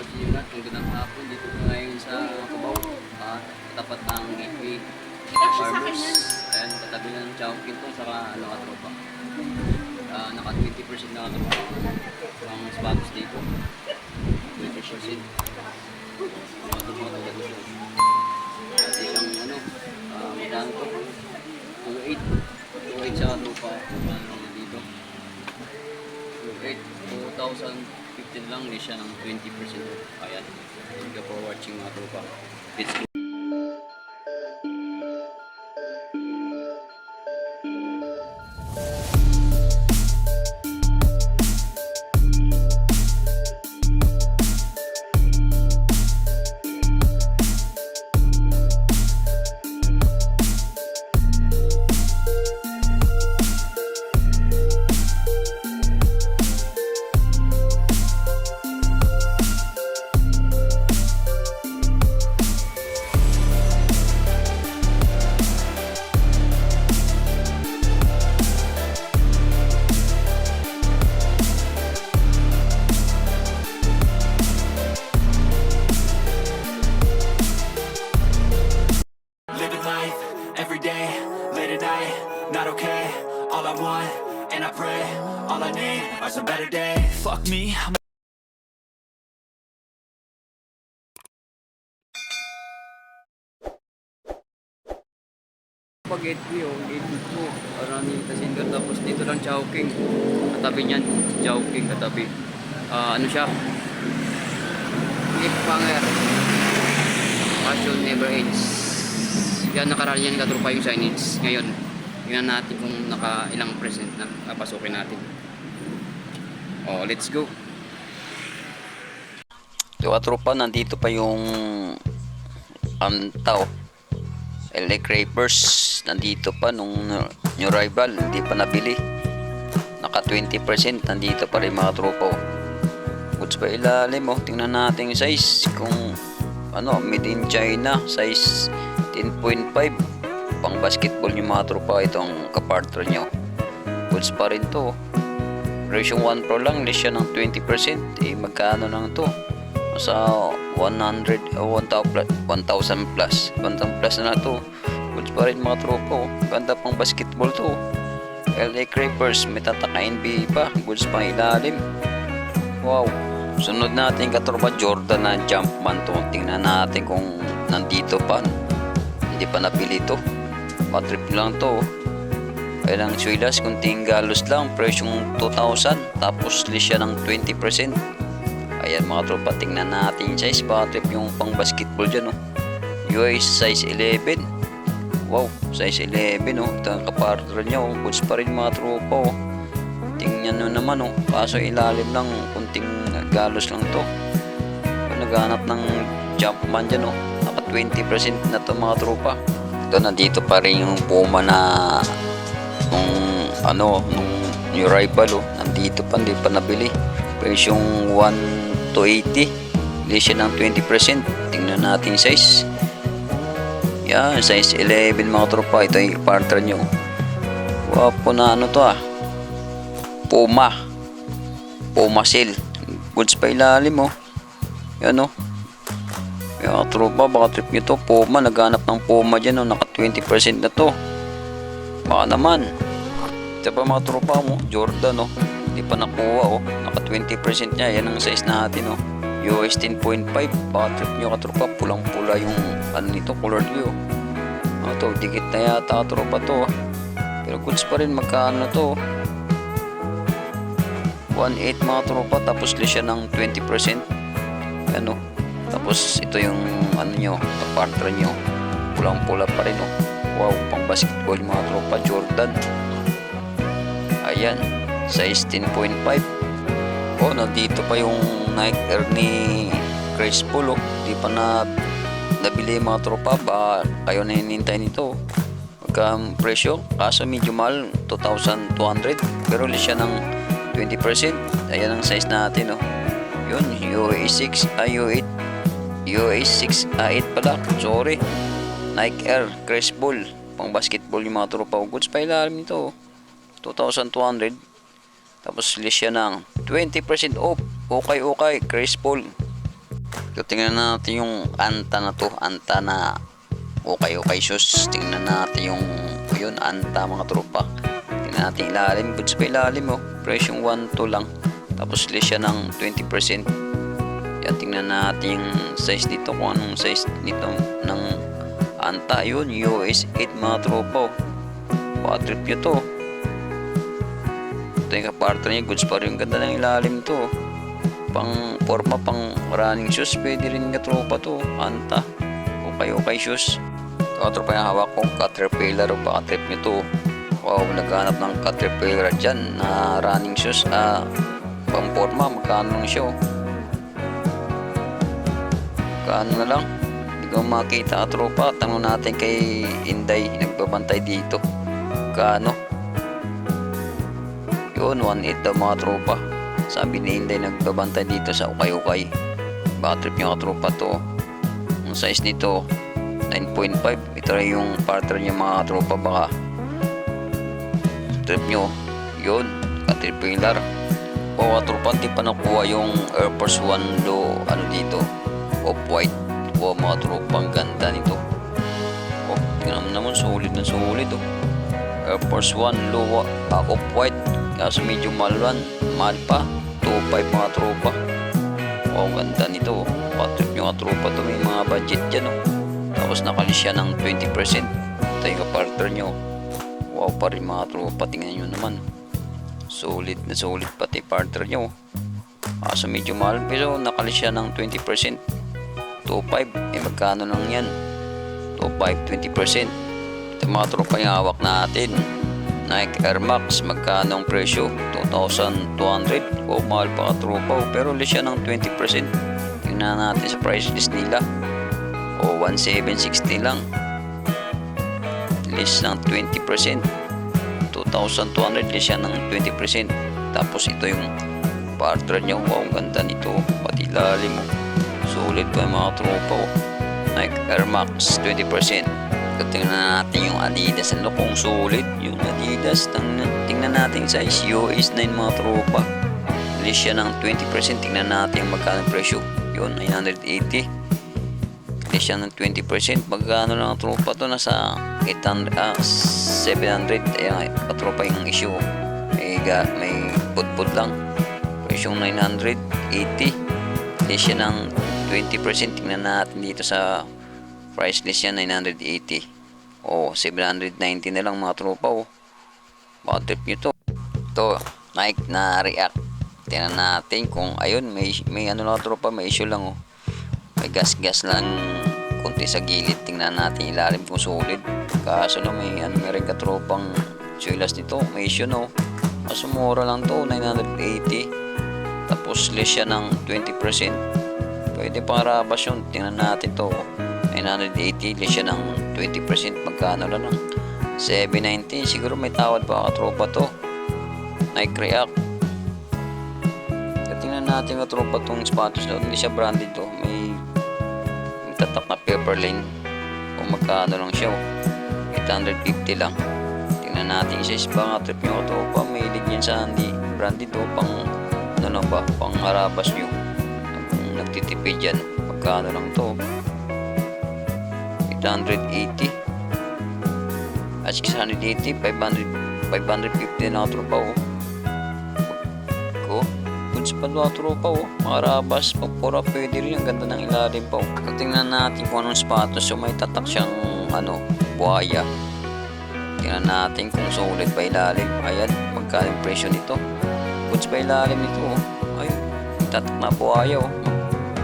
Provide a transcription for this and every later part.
lahat. Magandang hapon dito po ngayon sa Cubao. At tapat ng gateway. Farmers. Ayan, katabi na ng Chowking to, saka ano katropa. Ah, naka 20% na katropa. Ang sapatos dito. 20%. Mga ito mga taga dito. At isang ano, ah, magkano to? 2.8. 2.8 sa katropa. Ano dito. 2.8. 2,015 lang, hindi siya ng 20%. Ayan. Thank you for watching mga tropa. Let's gateway o gateway po, marami Tasinger tapos dito lang Chowking. Katabi niyan, Chowking katabi. Ah, ano siya? Cliffhanger. Passion never ends. Yan nakaraan yan katrupa yung signage. Ngayon, tingnan natin kung naka ilang present na papasukin natin. Oh, let's go. So, tropa, nandito pa yung tao. LA Crapers nandito pa nung new rival hindi pa nabili. Naka 20% nandito pa rin mga tropa oh. goods pa ilalim oh. tingnan natin yung size. Kung ano made in China size 10.5 pang basketball yung mga tropa ito ang kapartner nyo. Goods pa rin to oh. ratio 1 pro lang less siya ng 20% eh magkano lang to? Sa 100 o 1,000 plus 1,000 plus 1,000 plus na to goods pa rin mga tropa oh. ganda pang basketball to LA Crapers may tataka NBA pa goods pang ilalim wow sunod natin katropa Jordan na Jumpman to tingnan natin kung nandito pa hindi pa nabili to patrip lang to oh. kailang suilas kunting galos lang presyong 2,000 tapos list siya ng 20% Ayan mga tropa, tingnan natin size. Baka yung pang basketball dyan, oh. US size 11. Wow, size 11, oh. Ito ang kapartner niya, oh. Goods pa rin mga tropa, oh. Tingnan nyo naman, oh. Kaso ilalim lang, kunting galos lang to. Naghanap ng jumpman dyan, oh. Naka 20% na to mga tropa. Ito, nandito pa rin yung Puma na nung ano, nung new rival, oh. Nandito pa, hindi pa nabili. Presyong 1 to 80. Hindi siya ng 20%. Tingnan natin yung size. Yan, size 11 mga tropa. Ito yung partner nyo. Wapo na ano to ah. Puma. Puma seal. Goods pa ilalim oh. Yan oh. Yan tropa, baka trip nyo to. Puma, naghanap ng Puma dyan oh. Naka 20% na to. Baka naman. Ito pa mga tropa mo. Jordan oh. Hindi pa nakuha oh. Naka 20% niya. Yan ang size natin oh. US 10.5. Baka trip nyo katropa. Pulang-pula yung ano nito. Colored view. Oh, to, dikit na yata katropa to. Pero goods pa rin magkano to. 1.8 mga tropa tapos less siya ng 20%. Ano? Tapos ito yung ano nyo, partner nyo. Pulang-pula pa rin oh. Wow, pang basketball mga tropa Jordan. Ayan, size 10.5. Oh, nandito pa yung Nike Air ni Chris Paul oh. Di pa na nabili mga tropa ba kayo na hinintay nito. Magka presyo. Kaso medyo mahal 2,200 pero less siya ng 20% ayan ang size natin oh. Yun UA 6 ay UA 8 UA 6 A8 pala. Sorry. Nike Air Chris Bull. Pang basketball yung mga tropa goods pa ilalim nito oh. 2,200 tapos list siya ng 20% off okay okay Chris Paul So, tingnan natin yung anta na to. Anta na okay okay shoes. Tingnan natin yung yun, anta mga tropa. Tingnan natin ilalim. Goods pa ilalim oh. Presyong 1 to lang. Tapos less siya ng 20%. Yan, tingnan natin yung size dito kung anong size nito ng anta. Yun, US 8 mga tropa oh. Patrip nyo to. Ito yung kapartner niya. Goods pa rin. Ganda ng ilalim to oh pang forma pang running shoes pwede rin nga tropa to. Anta. Okay okay shoes. Ito nga tropa yung hawak ko caterpillar. O baka trip nyo to. Wow naghanap ng caterpillar dyan na running shoes. Ah pang forma magkano lang siya oh. magkano na lang? Hindi ko makita tropa. Tanong natin kay Inday nagbabantay dito. Magkano? Yun 1.8 daw mga tropa sabi ni Inday nagbabantay dito sa ukay-ukay. Baka trip nyo katropa to. Ang size nito 9.5 ito rin yung partner niya mga tropa baka trip nyo yun katripilar o katropa di pa nakuha yung Air Force 1 low ano dito? Off white. O mga tropa ang ganda nito. Oh tingnan naman sulit na sulit oh. Air Force 1 low uh, off white. Kaso medyo mahal mahal pa 2.5 mga tropa. Oh ganda nito oh. patrip yung mga tropa to may mga budget dyan oh. Tapos nakalis siya ng 20% ito yung partner nyo. Wow pa rin mga tropa. Tingnan nyo naman. Solid na solid pati partner nyo. Kaso medyo mahal pero nakalis siya ng 20% 2.5 eh magkano lang yan? 2.5 20% ito mga tropa yung hawak natin Nike Air Max magkano presyo? 2,200 o mahal pa ka tropa oh. pero less siya ng 20% tingnan natin sa price list nila. O 1,760 lang. Less ng 20% 2,200 less siya ng 20% tapos ito yung partner niya wow ang ganda nito. Pati lalim mo sulit pa yung mga tropa oh. Nike Air Max 20% So, tingnan natin yung Adidas. Ano kung sulit yung Adidas. Tingnan, tingnan natin sa US 9 mga tropa. List siya ng 20%. Tingnan natin magkano presyo. Yun, 980. List siya ng 20%. Magkano lang ang tropa to? Nasa 800, ah, 700. Ayan, katropa yung issue. May, may put-put lang. Presyong 980. List siya ng 20%. Tingnan natin dito sa price list yan 980 o 790 na lang mga tropa o baka trip nyo to. Ito Nike na react. Tingnan natin kung ayun may, may ano lang tropa may issue lang oh. May gas gas lang. Kunti sa gilid tingnan natin ilalim kung solid. Kaso na may ano rin katropang sulas nito may issue no. Kaso mura lang to 980 tapos less siya ng 20% pwede pang rabas yun tingnan natin to 980 less siya ng 20% magkano lang ng 790 siguro may tawad pa katropa to. Nike React. Tingnan natin katropa tong sapatos na hindi siya branded to. May, may tatak na paper lane. Kung magkano lang siya oh. 850 lang. Tingnan natin isa isa pa nga trip nyo katropa may lig yan sa hindi branded to pang ano na ba? Pang harabas nyo. Nagtitipid yan. Magkano lang to 880 at 680 500 550 na tropa oh ko goods pa mga tropa oh mga rabas pagpura pwede rin. Ang ganda ng ilalim pa. So, tingnan natin kung anong sapatos so may tatak siyang ano buhaya. Tingnan natin kung sulit pa ilalim. Ayan magkano presyo nito? Goods pa ilalim nito? Oh ayun tatak na buhaya oh.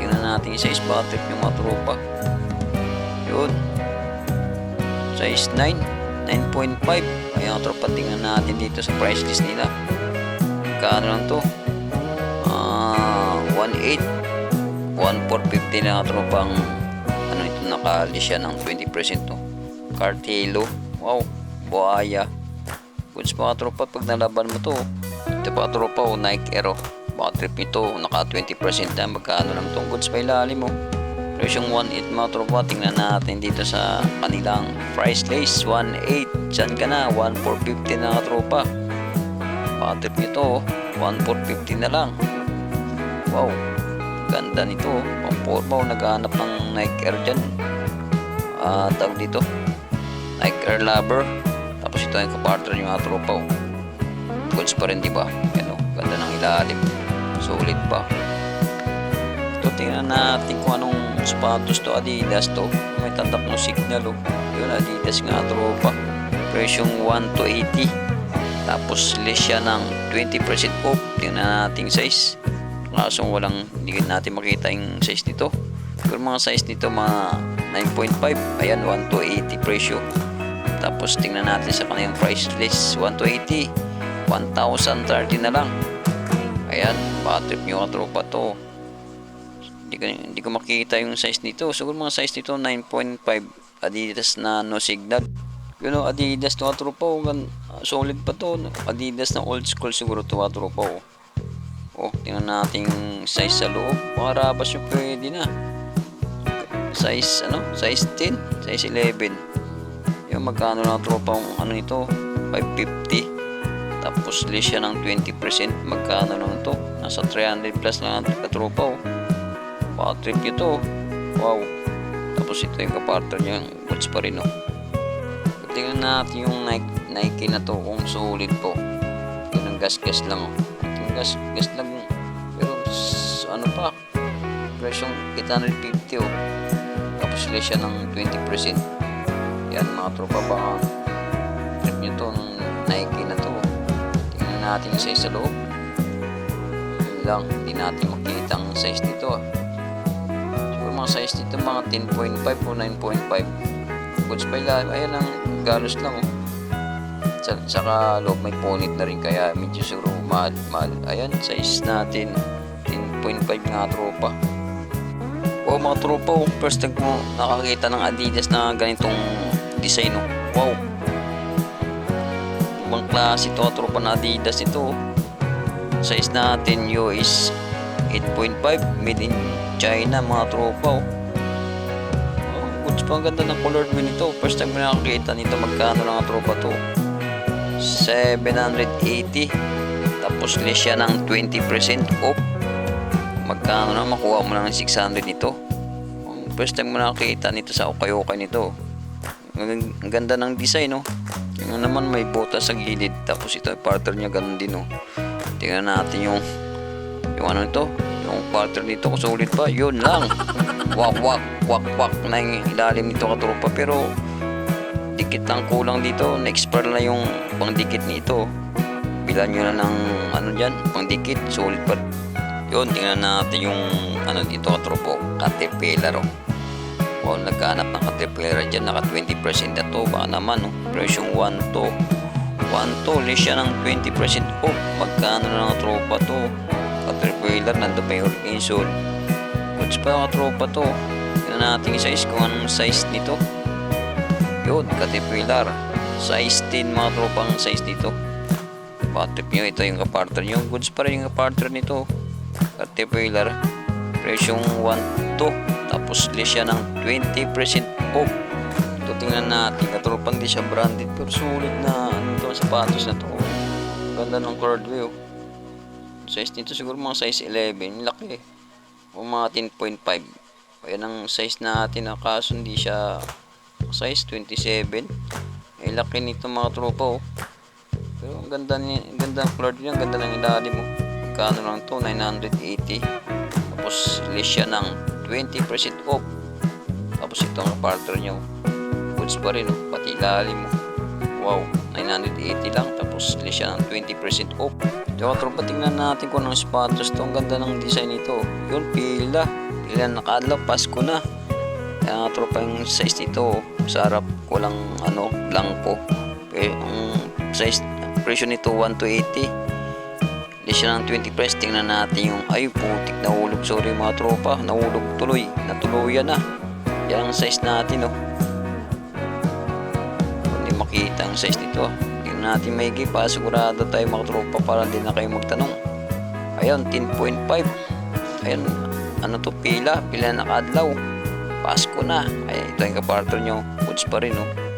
Tingnan natin size battery yung mga tropa yun. Size 9. 9.5. Ayan, tropa. Tingnan natin dito sa price list nila. Kano lang to? Ah, 1.8. 1.450 na tropang ano ito nakali siya ng 20% to. Cartelo. Wow. Buhaya. Goods pa tropa pag nalaban mo to. Ito pa tropa o Nike Aero. Baka trip nito naka 20% na magkano lang tong goods pa ilalim mo. Presyong 1.8 mga tropa, tingnan natin dito sa kanilang price list. 1.8, dyan ka na, 1.450 na mga tropa. Patrip nito, 1.450 na lang. Wow, Ganda nito. Pang forma oh. Naghahanap ng Nike Air dyan. Ah, tawag dito. Nike Air Lover. Tapos ito yung kapartner yung mga tropa. Goods pa rin, di ba? Yan oh. Ganda ng ilalim. Solid pa. Ito, tingnan natin kung anong sapatos to. Adidas to. May tatak ng signal oh. Yun, Adidas nga tropa. Presyong 1 to 80. Tapos less siya ng 20% off. Tingnan natin size. Kaso walang, hindi natin makita yung size nito. Pero mga size nito mga 9.5. Ayan, 1 to 80 presyo. Tapos tingnan natin sa kanyang price list. 1 to 80. 1,030 na lang. Ayan, baka trip nyo katropa to. Hindi ko, hindi ko makita yung size nito. Siguro mga size nito 9.5 Adidas na no signal. Yun o, Adidas to katropa. Oh, gan- solid pa to. Adidas na old school siguro to katropa. Oh. oh, tingnan natin size sa loob. Mga rabas yung pwede na. Size ano? Size 10, size 11. Yung magkano na tropa ang ano nito? 550. Tapos less siya ng 20%. Magkano naman to? Nasa 300 plus lang ang katropa oh. Baka trip nyo to. oh. Wow. Tapos ito yung kapartner niya. Boots pa rin oh. Tingnan natin yung Nike, Nike na to kung solid po. Yun ang gas-gas lang oh. Gas-gas lang. Pero ano pa? Presyong 850 oh. Tapos less siya ng 20%. Yan mga tropa ba? Trip nyo to ng Nike na to. Tingnan natin yung size sa loob. Yun lang, hindi natin makita ang size nito. ah. Mga size nito mga 10.5 o 9.5. Goods pa ilalim. Ayan ang galos lang oh. Sa, saka loob may punit na rin kaya medyo siguro mahal, mahal. Ayan, size natin 10.5 nga tropa. O mga tropa, oh, first time ko nakakita ng Adidas na ganitong design. Oh. Wow! Ibang klase ito, tropa na Adidas ito. oh. Size natin yo is 8.5 made in China mga tropa. Oh. Oh, goods pa ang ganda ng color green nito. First time ko nakakita nito magkano lang ang tropa to. 780 tapos less siya ng 20% off magkano na makuha mo lang ng 600 nito Ang first time mo nakakita nito sa okay-okay nito ang, ganda ng design no yung naman may butas sa gilid tapos ito partner niya ganun din no tingnan natin yung yung ano nito yung partner nito kung solid pa yun lang. Wak wak wak wak na yung ilalim nito katropa pero dikit lang kulang dito. Na-expire na yung pangdikit nito. Bilan nyo na ng ano dyan pangdikit solid pa. Yun tingnan natin yung ano dito katropo caterpillar oh. o nagkahanap ng caterpillar dyan. Naka 20% na to. Baka naman oh. presyong 1 to. 1 to. Less siya ng 20% off magkano na ng tropa to caterpillar nandun pa yung hurricane soul goods pa yung tropa to tingnan natin yung size kung anong size nito yun, Caterpillar. Size 10 mga tropang size dito. Patrip nyo, ito yung kapartner nyo. Goods pa rin yung kapartner nito. Caterpillar. Presyong 1 to. Tapos less siya ng 20% off. Ito tingnan natin. Katropang di siya branded. Pero sulit na ano to, sapatos na to. Ganda ng oh. Size nito siguro mga size 11. Laki. O mga 10.5. Ayan ang size natin. ah, Kaso hindi siya size 27 eh laki nito mga tropa oh pero ang ganda ni ganda ng color niya ganda ng ilalim mo magkano lang to 980 tapos less siya ng 20% off tapos ito ang partner niya oh. goods pa rin oh pati ilalim mo wow 980 lang tapos less siya ng 20% off. Ito mga tropa tingnan natin kung anong sapatos to ang ganda ng design nito. Yun pila. Pila nakadlaw Pasko na. Kaya nga tropa yung size nito sa harap walang ano blanco. Eh, ang size presyo nito 1 to 80 hindi siya ng 20 price tingnan natin yung ay putik nahulog. Sorry mga tropa nahulog tuloy. Natuluyan na. Yan ang size natin oh makita ang size nito tingnan natin may pa sigurado tayo mga tropa para hindi na kayo magtanong ayun 10.5 ayun ano to pila pila na kadlaw Pasko na. Ay, ito yung kapartner nyo. Goods pa rin, oh.